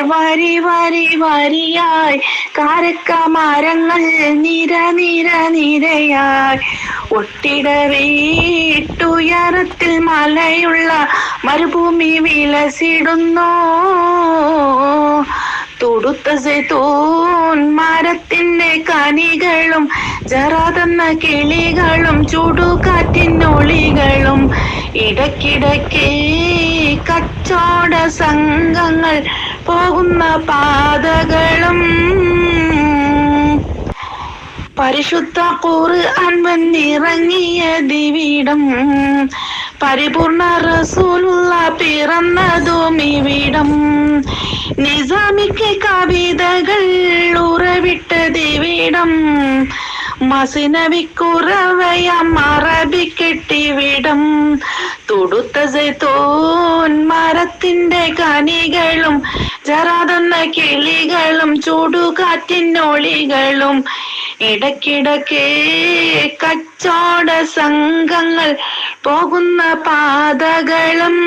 വരി വരി വരിയായി. കാരക്ക മരങ്ങൾ നിര നിര നിരയായി. ഒട്ടിടറിയിട്ടുയരത്തിൽ മലയുള്ള മരുഭൂമി വിലസിടുന്നു. തൊടുത്ത മരത്തിന്റെ മരത്തിന്റെ കനികളും ജറാതെന്ന കിളികളും ചുടുകാറ്റിനൊളികളും ഇടക്കിടക്കേ കച്ചോട സംഘങ്ങൾ പോകുന്ന പാതകളും പരിശുദ്ധ ഖുർആൻ വന്നിറങ്ങിയ ദിവിടം പരിപൂർണ റസൂലുള്ള പിറന്നതും ഇവിടം. നിസാമിക്ക് കവിതകൾ ഉറവിട്ട ദിവിടം മസിനവിക്കുറവയാം തുടുത്ത സെത്തോൻ മരത്തിന്റെ കനികളും ജറാതെന്ന കിളികളും ചൂടുകാറ്റിനൊളികളും ഇടക്കിടക്ക് കച്ചോട സംഘങ്ങൾ പോകുന്ന പാതകളും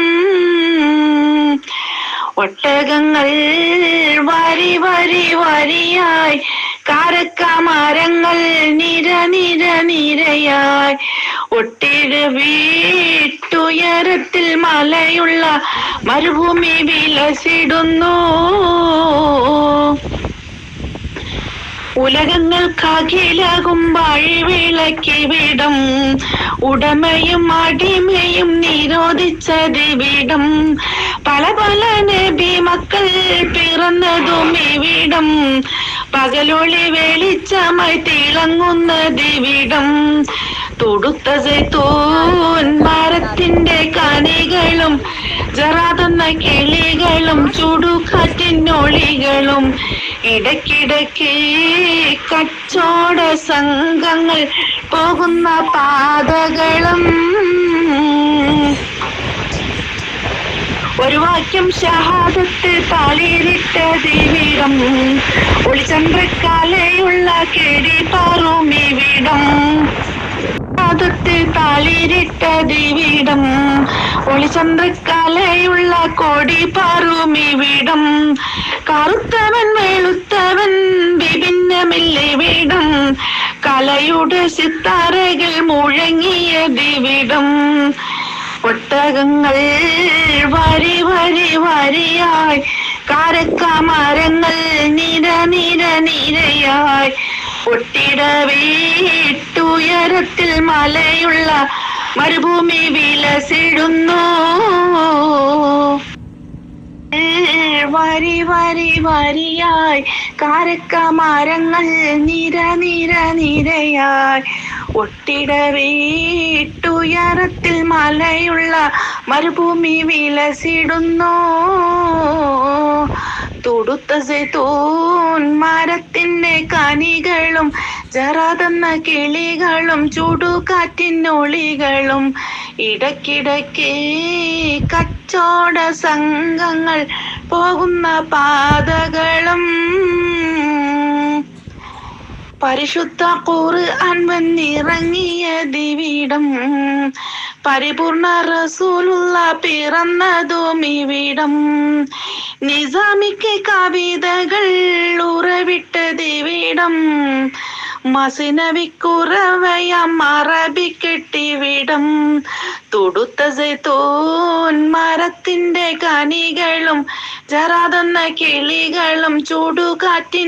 ഒട്ടകങ്ങൾ വരി വരി വരിയായി കാരക്ക മരങ്ങൾ നിര നിര നിരയായി ഒട്ടിട വീട്ടുയരത്തിൽ മലയുള്ള മരുഭൂമി വിലസിടുന്നു. ഉലകങ്ങൾക്കഖിലകും വഴിവിളക്കിവിടം ഉടമയും അടിമയും നിരോധിച്ചതിവിടം പല പല നബി മക്കൾ പിറന്നതും ഇവിടം. പകലൊളി വെളിച്ചമായി തിളങ്ങുന്നതിവിടം തുടുത്ത മരത്തിന്റെ കനികളും ജറാതെന്ന കിളികളും ചുടുകാറ്റിനൊളികളും ഇടയ്ക്കിടയ്ക്ക് കച്ചോട സംഘങ്ങൾ പോകുന്ന പാതകളും. ഒരു വാക്യം ഷഹാദത്ത് താളിരിട്ട ദിവിടം ഒളിചന്ദ്രക്കാലയുള്ള കേടി പാറുമിവിടം ഷഹാദത്ത് താളിരിട്ട ദിവിടം ഒളിചന്ദ്രക്കാലയുള്ള കോടി പാറുമിവിടം കറുത്തവൻ വെളുത്തവൻ വിഭിന്നമില്ലിവിടം കലയുടെ സിത്താരകൾ മുഴങ്ങിയ ദിവിടം ഒട്ടകങ്ങൾ വരി വരി വരിയായി. കാരക്കാമരങ്ങൾ നിര നിര നിരയായി. ഒട്ടിട വീട്ടുയരത്തിൽ മലയുള്ള മരുഭൂമി വിലസിടുന്നു. വരി വരി വരിയായി കാരക്ക മരങ്ങൾ നിര നിര നിരയായി. ഒട്ടിടവേട്ടുയരത്തിൽ മലയുള്ള മരുഭൂമി വിലസിടുന്നു. തുടുത്ത മരത്തിന്റെ കാനികളും ജറാതെന്ന കിളികളും ചൂടുകാറ്റിനൊളികളും ഇടയ്ക്കിടയ്ക്ക് കച്ചോട സംഘങ്ങൾ പോകുന്ന പാതകളും. പരിശുദ്ധ ഖുർആൻ വന്നിറങ്ങിയ ദിവിടം പരിപൂർണ റസൂലുള്ള പിറന്നതും ഇവിടം. നിസാമിക്ക് കവിതകൾ ഉറവിട്ട ദിവിടം മസിനവിക്കുറവയാം അറബിക്കെട്ടിവിടം തുടുത്ത സെതൂൻ മരത്തിന്റെ കനികളും ജറാതെന്ന കിളികളും ചൂടുകാറ്റിൻ